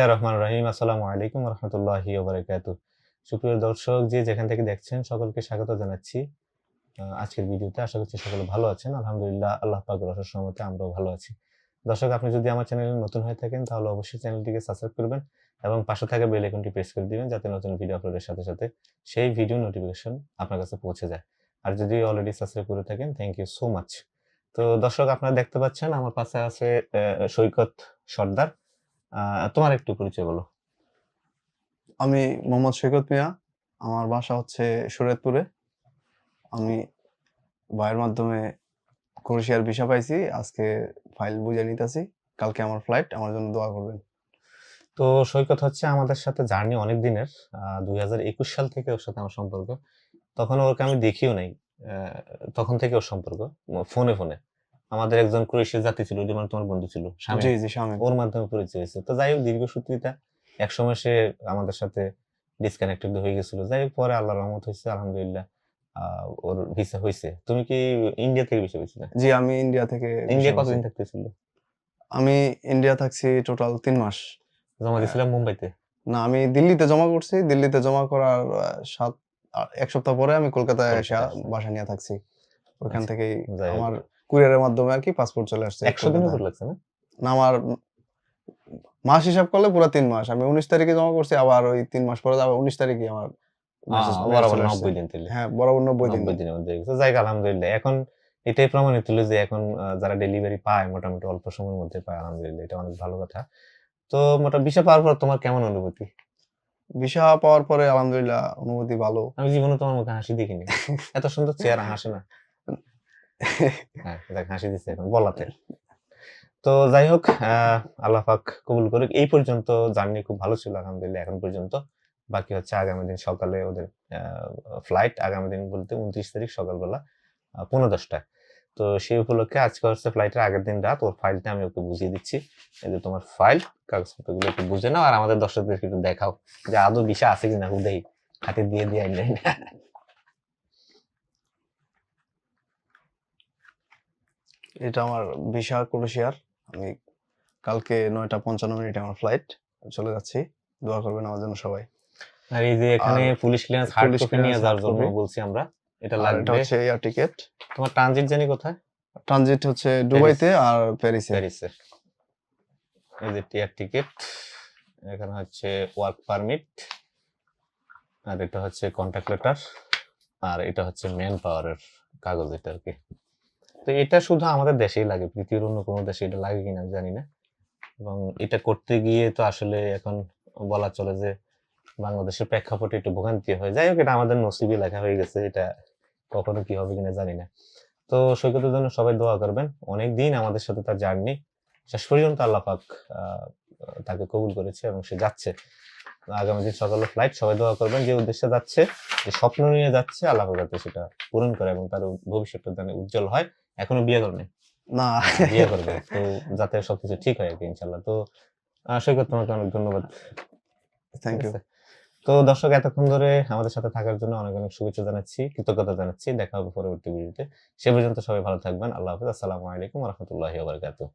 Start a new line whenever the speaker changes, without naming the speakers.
বিসমিল্লাহ রহমান রহিম। আসসালামু আলাইকুম রহমতুল্লাহি ওবরাকাত সুপ্রিয় দর্শক, যে যেখান থেকে দেখছেন, সকলকে স্বাগত জানাচ্ছি। আজকের ভিডিওতে আশা করছি সকলে ভালো আছেন। আলহামদুলিল্লাহ, আল্লাহ পাকের অশেষ রহমতে আমরাও ভালো আছি। দর্শক, আপনি যদি আমার চ্যানেলে নতুন হয়ে থাকেন, তাহলে অবশ্যই চ্যানেলটিকে সাবস্ক্রাইব করবেন এবং পাশে থাকা বেল আইকনটি প্রেস করে দিবেন, যাতে নতুন ভিডিও আপলোডের সাথে সাথে সেই ভিডিও নোটিফিকেশন আপনার কাছে পৌঁছে যায়। আর যদি অলরেডি সাবস্ক্রাইব করে থাকেন থ্যাংক ইউ সো মাচ তো দর্শক, আপনারা দেখতে পাচ্ছেন, আমার পাশে আছে সৈকত সর্দার। তোমার একটু পরিচয় বলো।
আমি মোহাম্মদ সৈকত মিয়া আমার বাসা হচ্ছে শরীয়তপুরে আমি ভাইয়ের মাধ্যমে ক্রোয়েশিয়ার ভিসা পাইছি আজকে ফাইল বুঝে নিতেছি কালকে আমার ফ্লাইট আমার জন্য দোয়া করবেন।
তো সৈকত হচ্ছে আমাদের সাথে জার্নি অনেক দিনের দুই হাজার একুশ সাল থেকে ওর সাথে আমার সম্পর্ক। তখন ওকে আমি দেখিও নাই তখন থেকে ওর সম্পর্ক ফোনে ফোনে। আমাদের একজন ক্রোয়েশিয়ার জাতি ছিল ওটি মানে তোমার বন্ধু ছিল
জি জি
ওর মাধ্যমে পরিচয় হয়েছে। তো যাই হোক দীর্ঘ সূত্রিতা এক সময় সে আমাদের সাথে ডিসকানেক্টেড হয়ে গেছিল। যাই হোক পরে আল্লাহ রহমত হয়েছে আলহামদুলিল্লাহ ওর ভিসা হয়েছে। তুমি কি ইন্ডিয়া থেকে ভিসা পেয়েছিলে?
জি আমি ইন্ডিয়া থেকে
ইন্ডিয়া কতদিন। থাকতেছিল?
আমি ইন্ডিয়া থাকছি টোটাল তিন মাস।
জমা দিয়েছিলাম মুম্বাইতে?
না আমি দিল্লিতে জমা করছি। দিল্লিতে জমা করার সাত এক সপ্তাহ পরে আমি কলকাতায় এসে বাসা নিয়ে থাকছি। ওখান
আচ্ছা,
থেকেই আমার কুরিয়ারের মাধ্যমে আর কি পাসপোর্ট চলে আসছে
একশো। উপর লাগছে না?
না আমার মাস হিসাব করলে পুরো তিন মাস। আমি উনিশ তারিখে জমা করছি আবার ওই তিন মাস পরে আবার উনিশ তারিখে আমার
বরাবর নব্বই দিন
হ্যাঁ বরাবর নব্বই দিন।
দিনের মধ্যে। যাই আলহামদুলিল্লাহ। এখন এটাই প্রমাণিত হলো যে এখন যারা ডেলিভারি পায় মোটামুটি অল্প সময়ের মধ্যে পায় আলহামদুলিল্লাহ। এটা অনেক ভালো কথা। তো মোটামুটি বিষয় পাওয়ার পর তোমার কেমন অনুভূতি?
ভিসা পাওয়ার পরে আলহামদুলিল্লাহ অনুভূতি ভালো।
আমি জীবনে তোমার মুখে হাসি দেখিনি। এত সুন্দর চেহারা হাসে না। দেখ হাসি দিচ্ছে এখন বলাতে তো যাই হোক আল্লাহ পাক কবুল করুক। এই পর্যন্ত জার্নি খুব ভালো ছিল, আলহামদুলিল্লাহ, এখন পর্যন্ত। বাকি হচ্ছে আগামী দিন সকালে ওদের ফ্লাইট আগামী দিন বলতে উনত্রিশ তারিখ সকালবেলা পনেরো দশটায়। তো সেই উপলক্ষে আজকে হচ্ছে ফ্লাইটের আগের দিন রাত, ওর ফাইলটা আমি ওকে বুঝিয়ে দিচ্ছি। এই যে তোমার ফাইল কাগজপত্রগুলো একটু বুঝে নাও, আর আমাদের দর্শকদেরকে একটু দেখাও যে আদৌ বিষয় আছে কিনা হুদেই হাতে দিয়ে দিয়ে আইলে
এটা আমার ভিসা ক্রোয়েশিয়ার। আমি কালকে নয়টা পঞ্চান্ন মিনিটে আমার ফ্লাইট চলে যাচ্ছি। দোয়া করবেন আমার জন্য সবাই।
আর এই যে এখানে পুলিশ ক্লিয়ারেন্স হার্ড কপি নিয়ে যাওয়ার জন্য বলছি আমরা এটা
আর এটা হচ্ছে এয়ার টিকেট
তোমার ট্রানজিট জানি কোথায়?
ট্রানজিট হচ্ছে দুবাইতে আর প্যারিসে।
প্যারিসে। এই যে টিয়ার টিকিট এখানে হচ্ছে ওয়ার্ক পারমিট আর এটা হচ্ছে কন্ট্যাক্ট লেটার আর এটা হচ্ছে ম্যান পাওয়ারের কাগজ এটা আর কি। তো এটা শুধু আমাদের দেশেই লাগে পৃথিবীর অন্য কোনো দেশে এটা লাগে কিনা জানি না। এবং এটা করতে গিয়ে তো আসলে এখন বলা চলে যে বাংলাদেশের প্রেক্ষাপটে একটু ভোগান্তি হয়। যাই হোক এটা আমাদের নসিবে লেখা হয়ে গেছে এটা কখনো কি হবে কিনা জানি না। তো সৈকতের জন্য সবাই দোয়া করবেন অনেক দিন আমাদের সাথে তার জার্নি শেষ পর্যন্ত আল্লাহ পাক আহ, তাকে কবুল করেছে এবং সে যাচ্ছে। আগামী দিন সকালে ফ্লাইট সবাই দোয়া করবেন যে উদ্দেশ্যে যাচ্ছে যে স্বপ্ন নিয়ে যাচ্ছে আল্লাহ যাতে সেটা পূরণ করে এবং তার ভবিষ্যৎটা যেন উজ্জ্বল হয়। এখনও বিয়ে করেনি?
না।
বিয়ে করবে তো যাতে সবকিছু ঠিক হয় আর কি ইনশাল্লাহ তো আশা সৈকত তোমাকে অনেক ধন্যবাদ।
Thank you?
তো দর্শক এতক্ষণ ধরে আমাদের সাথে থাকার জন্য অনেক অনেক শুভেচ্ছা জানাচ্ছি কৃতজ্ঞতা জানাচ্ছি। দেখা হবে পরবর্তী ভিডিওতে। সে পর্যন্ত সবাই ভালো থাকবেন। আল্লাহ হাফিজ। আসসালামু আলাইকুম রহমতুল্লাহ বারকাতুহ।